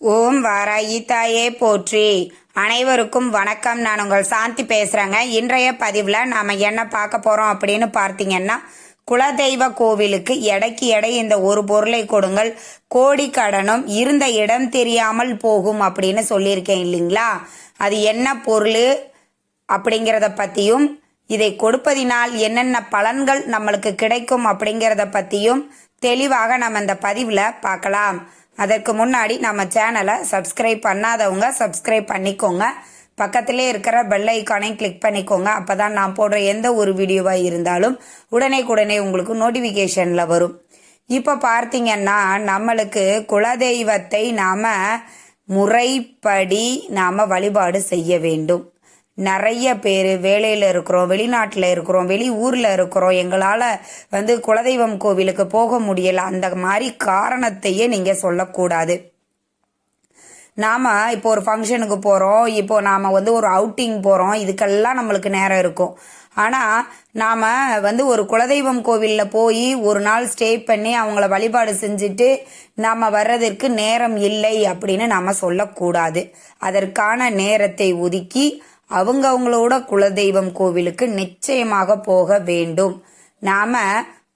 ஓம் வாராயி தாயே போற்றி. அனைவருக்கும் வணக்கம். நான் உங்கள் சாந்தி பேசுகிறேங்க இன்றைய பதிவில் நாம் என்ன பார்க்க போகிறோம் அப்படின்னு பார்த்தீங்கன்னா குலதெய்வ கோவிலுக்கு எடைக்கு எடை இந்த ஒரு பொருளை கொடுங்கள். கோடி கடனும் இருந்த இடம் தெரியாமல் போகும் அப்படின்னு சொல்லியிருக்கேன் இல்லைங்களா? அது என்ன பொருள் அப்படிங்கிறத பற்றியும் இதை கொடுப்பதினால் என்னென்ன பலன்கள் நம்மளுக்கு கிடைக்கும் அப்படிங்கிறத பற்றியும் தெளிவாக நம்ம இந்த பதிவில் பார்க்கலாம். அதற்கு முன்னாடி நம்ம சேனலை சப்ஸ்கிரைப் பண்ணாதவங்க சப்ஸ்கிரைப் பண்ணிக்கோங்க. பக்கத்திலே இருக்கிற பெல் ஐக்கானையும் கிளிக் பண்ணிக்கோங்க. அப்போ தான் நான் போடுற எந்த ஒரு வீடியோவாக இருந்தாலும் உடனே உடனே உங்களுக்கு நோட்டிஃபிகேஷனில் வரும். இப்போ பார்த்தீங்கன்னா நம்மளுக்கு குலதெய்வத்தை நாம் முறைப்படி நாம் வழிபாடு செய்ய வேண்டும். நிறைய பேர் வேலையில் இருக்கிறோம் வெளிநாட்டில் இருக்கிறோம் வெளி ஊரில் இருக்கிறோம். எங்களால் வந்து குலதெய்வம் கோவிலுக்கு போக முடியல. அந்த மாதிரி காரணத்தையே நீங்கள் சொல்லக்கூடாது. நாம் இப்போ ஒரு ஃபங்க்ஷனுக்கு போகிறோம் இப்போ நாம் வந்து ஒரு அவுட்டிங் போகிறோம் இதுக்கெல்லாம் நம்மளுக்கு நேரம் இருக்கும். ஆனால் நாம் வந்து ஒரு குலதெய்வம் கோவிலில் போய் ஒரு நாள் ஸ்டே பண்ணி அவங்கள வழிபாடு செஞ்சுட்டு நாம் வர்றதற்கு நேரம் இல்லை அப்படின்னு நாம் சொல்லக்கூடாது. அதற்கான நேரத்தை ஒதுக்கி அவங்க அவங்களோட குலதெய்வம் கோவிலுக்கு நிச்சயமாக போக வேண்டும். நாம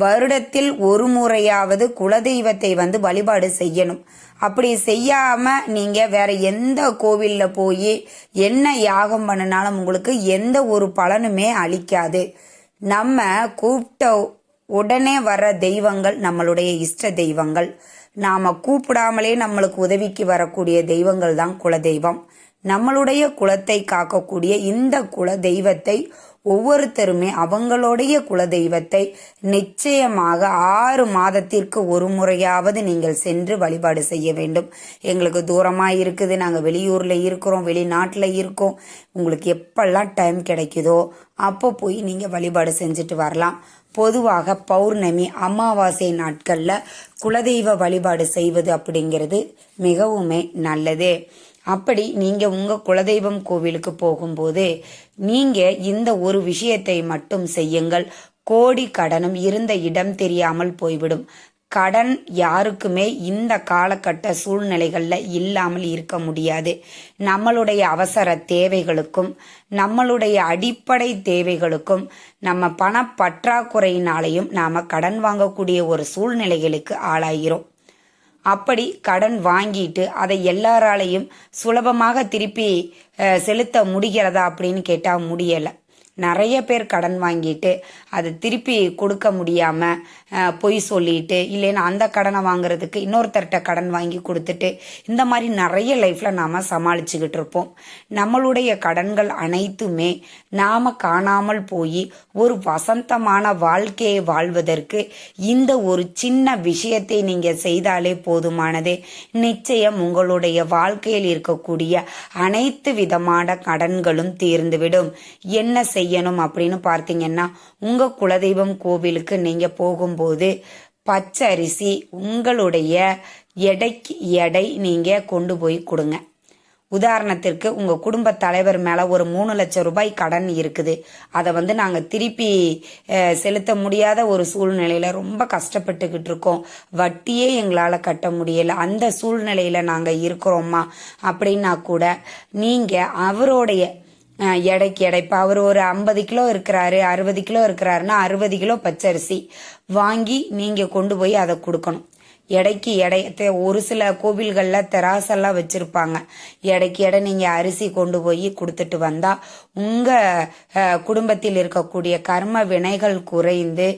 வருடத்தில் ஒரு முறையாவது குலதெய்வத்தை வந்து வழிபாடு செய்யணும். அப்படி செய்யாம நீங்க வேற எந்த கோவில்ல போய் என்ன யாகம் பண்ணினாலும் உங்களுக்கு எந்த ஒரு பலனுமே அளிக்காது. நம்ம கூப்பிட்ட உடனே வர தெய்வங்கள் நம்மளுடைய இஷ்ட தெய்வங்கள். நாம கூப்பிடாமலே நம்மளுக்கு உதவிக்கு வரக்கூடிய தெய்வங்கள் தான் குலதெய்வம். நம்மளுடைய குலத்தை காக்கக்கூடிய இந்த குல தெய்வத்தை ஒவ்வொருத்தருமே அவங்களுடைய குல தெய்வத்தை நிச்சயமாக ஆறு மாதத்திற்கு ஒரு முறையாவது நீங்கள் சென்று வழிபாடு செய்ய வேண்டும். எங்களுக்கு தூரமாக இருக்குது. நாங்கள் வெளியூரில் இருக்கிறோம் வெளிநாட்டில் இருக்கோம். உங்களுக்கு எப்பெல்லாம் டைம் கிடைக்குதோ அப்போ போய் நீங்கள் வழிபாடு செஞ்சுட்டு வரலாம். பொதுவாக பௌர்ணமி அமாவாசை நாட்களில் குலதெய்வ வழிபாடு செய்வது அப்படிங்கிறது மிகவுமே நல்லது. அப்படி நீங்க உங்க குலதெய்வம் கோவிலுக்கு போகும்போது நீங்க இந்த ஒரு விஷயத்தை மட்டும் செய்யுங்கள். கோடி கடனும் இருந்த இடம் தெரியாமல் போய்விடும். கடன் யாருக்குமே இந்த காலகட்ட சூழ்நிலைகள்ல இல்லாமல் இருக்க முடியாது. நம்மளுடைய அவசர தேவைகளுக்கும் நம்மளுடைய அடிப்படை தேவைகளுக்கும் நம்ம பண பற்றாக்குறையினாலையும் நாம கடன் வாங்கக்கூடிய ஒரு சூழ்நிலைகளுக்கு ஆளாகிறோம். அப்படி கடன் வாங்கிட்டு அதை எல்லாராலையும் சுலபமாக திருப்பி செலுத்த முடிகிறதா அப்படின்னு கேட்டால் முடியலை. நிறைய பேர் கடன் வாங்கிட்டு அதை திருப்பி கொடுக்க முடியாமல் பொய் சொல்லிட்டு இல்லைன்னா அந்த கடனை வாங்குறதுக்கு இன்னொருத்தர்கிட்ட கடன் வாங்கி கொடுத்துட்டு இந்த மாதிரி நிறைய லைஃப்பில் நாம் சமாளிச்சுக்கிட்டு இருப்போம். நம்மளுடைய கடன்கள் அனைத்துமே நாம் காணாமல் போய் ஒரு வசந்தமான வாழ்க்கையை வாழ்வதற்கு இந்த ஒரு சின்ன விஷயத்தை நீங்கள் செய்தாலே போதுமானது. நிச்சயம் உங்களுடைய வாழ்க்கையில் இருக்கக்கூடிய அனைத்து விதமான கடன்களும் தீர்ந்துவிடும். என்ன செய்ய செய்யணும் அப்படின்னு பார்த்தீங்கன்னா உங்கள் குலதெய்வம் கோவிலுக்கு நீங்கள் போகும்போது பச்சை அரிசி உங்களுடைய எடைக்கு எடை நீங்கள் கொண்டு போய் கொடுங்க. உதாரணத்திற்கு உங்கள் குடும்ப தலைவர் மேலே ஒரு மூணு லட்சம் ரூபாய் கடன் இருக்குது. அதை வந்து நாங்கள் திருப்பி செலுத்த முடியாத ஒரு சூழ்நிலையில் ரொம்ப கஷ்டப்பட்டுக்கிட்டு இருக்கோம். வட்டியே எங்களால் கட்ட முடியலை. அந்த சூழ்நிலையில் நாங்கள் இருக்கிறோம்மா அப்படின்னா கூட நீங்கள் அவருடைய எடைக்கு எடை. இப்போ அவர் ஒரு ஐம்பது கிலோ இருக்கிறாரு அறுபது கிலோ இருக்கிறாருன்னா அறுபது கிலோ பச்சரிசி. வாங்கி நீங்கள் கொண்டு போய் அதை கொடுக்கணும். எடைக்கு எடை ஒரு சில கோவில்களில் தெராசெல்லாம் வச்சுருப்பாங்க. எடைக்கு எடை நீங்கள் அரிசி கொண்டு போய் கொடுத்துட்டு வந்தால் உங்கள் குடும்பத்தில் இருக்கக்கூடிய கர்ம வினைகள் குறைந்து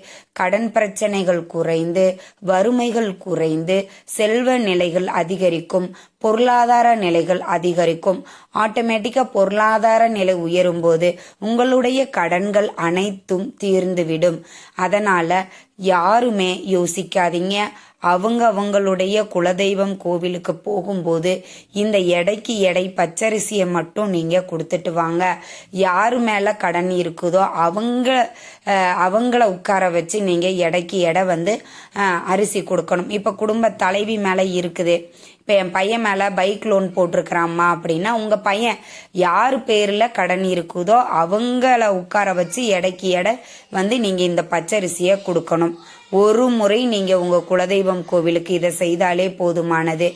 கடன் பிரச்சனைகள் குறைந்து வறுமைகள் குறைந்து செல்வ நிலைகள் அதிகரிக்கும் பொருளாதார நிலைகள் அதிகரிக்கும். ஆட்டோமேட்டிக்காக பொருளாதார நிலை உயரும் போது உங்களுடைய கடன்கள் அனைத்தும் தீர்ந்துவிடும். அதனால் யாருமே யோசிக்காதீங்க. அவங்க அவங்களுடைய குலதெய்வம் கோவிலுக்கு போகும்போது இந்த எடைக்கு எடை பச்சரிசியை மட்டும் நீங்கள் கொடுத்துட்டு வாங்க. யார் மேலே கடன் இருக்குதோ அவங்க அவங்கள உட்கார வச்சு நீங்கள் எடைக்கு எடை வந்து அரிசி கொடுக்கணும். இப்போ குடும்ப தலைவி மேலே இருக்குது. இப்போ என் பையன் மேலே பைக் லோன் போட்டிருக்கிறாம்மா அப்படின்னா உங்கள் பையன் யார் பேரில் கடன் இருக்குதோ அவங்கள உட்கார வச்சு எடைக்கு எடை வந்து நீங்கள் இந்த பச்சரிசியை கொடுக்கணும். ஒரு முறை நீங்கள் உங்கள் குலதெய்வம் கோவிலுக்கு இதை செய்தாலே போதுமானது.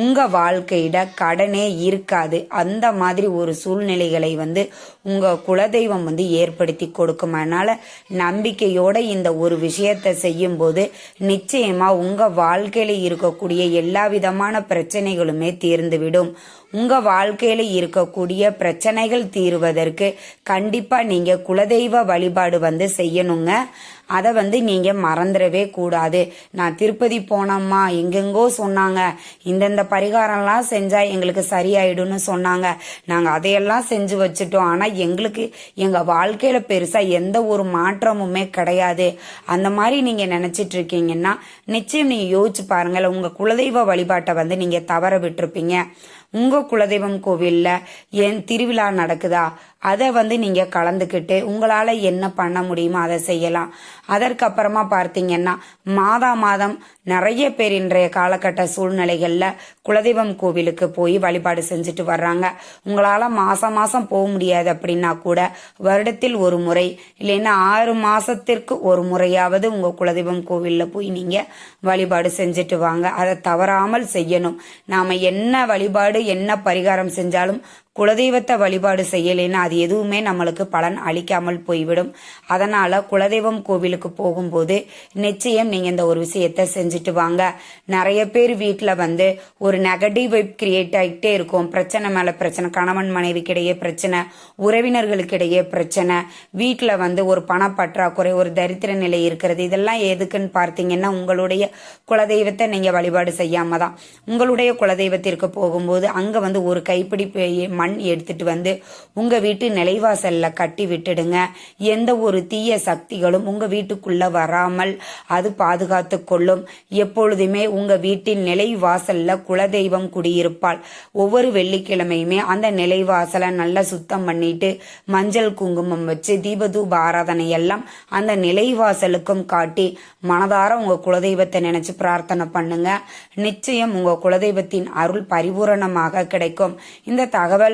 உங்கள் வாழ்க்கையிட கடனே இருக்காது. அந்த மாதிரி ஒரு சூழ்நிலைகளை வந்து உங்கள் குலதெய்வம் வந்து ஏற்படுத்தி கொடுக்கும். அதனால் நம்பிக்கையோட இந்த ஒரு விஷயத்தை செய்யும்போது நிச்சயமாக உங்கள் வாழ்க்கையில் இருக்கக்கூடிய எல்லா விதமான பிரச்சனைகளுமே தீர்ந்துவிடும். உங்கள் வாழ்க்கையில் இருக்கக்கூடிய பிரச்சனைகள் தீருவதற்கு கண்டிப்பாக நீங்கள் குலதெய்வ வழிபாடு வந்து செய்யணுங்க. அதை வந்து நீங்கள் மறந்துடவே கூடாது. நான் திருப்பதி போனோம்மா எங்கெங்கோ சொன்னாங்க. இந்தந்த பரிகாரம்லாம் செஞ்சால் எங்களுக்கு சரியாயிடும்னு சொன்னாங்க. நாங்கள் அதையெல்லாம் செஞ்சு வச்சுட்டோம். ஆனால் எங்களுக்கு எங்கள் வாழ்க்கையில் பெருசாக எந்த ஒரு மாற்றமுமே கிடையாது. அந்த மாதிரி நீங்கள் நினச்சிட்டு இருக்கீங்கன்னா நிச்சயம் நீங்கள் யோசிச்சு பாருங்கள் உங்கள் குலதெய்வ வழிபாட்டை வந்து நீங்கள் தவற விட்டுருப்பீங்க. உங்கள் குலதெய்வம் கோவிலில் என் திருவிழா நடக்குதா? அதை வந்து நீங்கள் கலந்துக்கிட்டு உங்களால் என்ன பண்ண முடியுமோ அதை செய்யலாம். அதற்கப்புறமா பார்த்தீங்கன்னா மாதா மாதம் நிறைய பேர் இன்றைய காலகட்ட சூழ்நிலைகளில் குலதெய்வம் கோவிலுக்கு போய் வழிபாடு செஞ்சுட்டு வர்றாங்க. உங்களால் மாதம் மாதம் போக முடியாது அப்படின்னா கூட வருடத்தில் ஒரு முறை இல்லைன்னா ஆறு மாதத்திற்கு ஒரு முறையாவது உங்கள் குலதெய்வம் கோவிலில் போய் நீங்கள் வழிபாடு செஞ்சுட்டு வாங்க. அதை தவறாமல் செய்யணும். நாம் என்ன வழிபாடு என்ன பரிகாரம் செஞ்சாலும் குலதெய்வத்தை வழிபாடு செய்யலைன்னா அது எதுவுமே நம்மளுக்கு பலன் அளிக்காமல் போய்விடும். அதனால் குலதெய்வம் கோவிலுக்கு போகும்போது நிச்சயம் நீங்கள் இந்த ஒரு விஷயத்தை செஞ்சுட்டு வாங்க. நிறைய பேர் வீட்டில் வந்து ஒரு நெகட்டிவ் வைப் கிரியேட் ஆகிட்டே இருக்கும். பிரச்சனை மேலே பிரச்சனை கணவன் மனைவிக்கிடையே பிரச்சனை உறவினர்களுக்கிடையே பிரச்சனை வீட்டில் வந்து ஒரு பணப்பற்றாக்குறை ஒரு தரித்திர நிலை இருக்கிறது. இதெல்லாம் எதுக்குன்னு பார்த்தீங்கன்னா உங்களுடைய குலதெய்வத்தை நீங்கள் வழிபாடு செய்யாம தான். உங்களுடைய குலதெய்வத்திற்கு போகும்போது அங்கே வந்து ஒரு கைப்பிடி மண் எடுத்துட்டு வந்து உங்க வீட்டு நிலைவாசல்ல கட்டி விட்டுடுங்க. எந்த ஒரு தீய சக்திகளும் உங்க வீட்டுக்குள்ள வராமல் அது பாதுகாத்து கொள்ளும். எப்பொழுதுமே உங்க வீட்டின் நிலைவாசல்ல குலதெய்வம் குடியிருப்பாள். ஒவ்வொரு வெள்ளிக்கிழமையுமே அந்த நிலைவாசலை நல்லா சுத்தம் பண்ணிட்டு மஞ்சள் குங்குமம் வச்சு தீபதூப ஆராதனை எல்லாம் அந்த நிலைவாசலுக்கும் காட்டி மனதார உங்க குலதெய்வத்தை நினைச்சு பிரார்த்தனை பண்ணுங்க. நிச்சயம் உங்க குலதெய்வத்தின் அருள் பரிபூரணமாக கிடைக்கும். இந்த தகவல்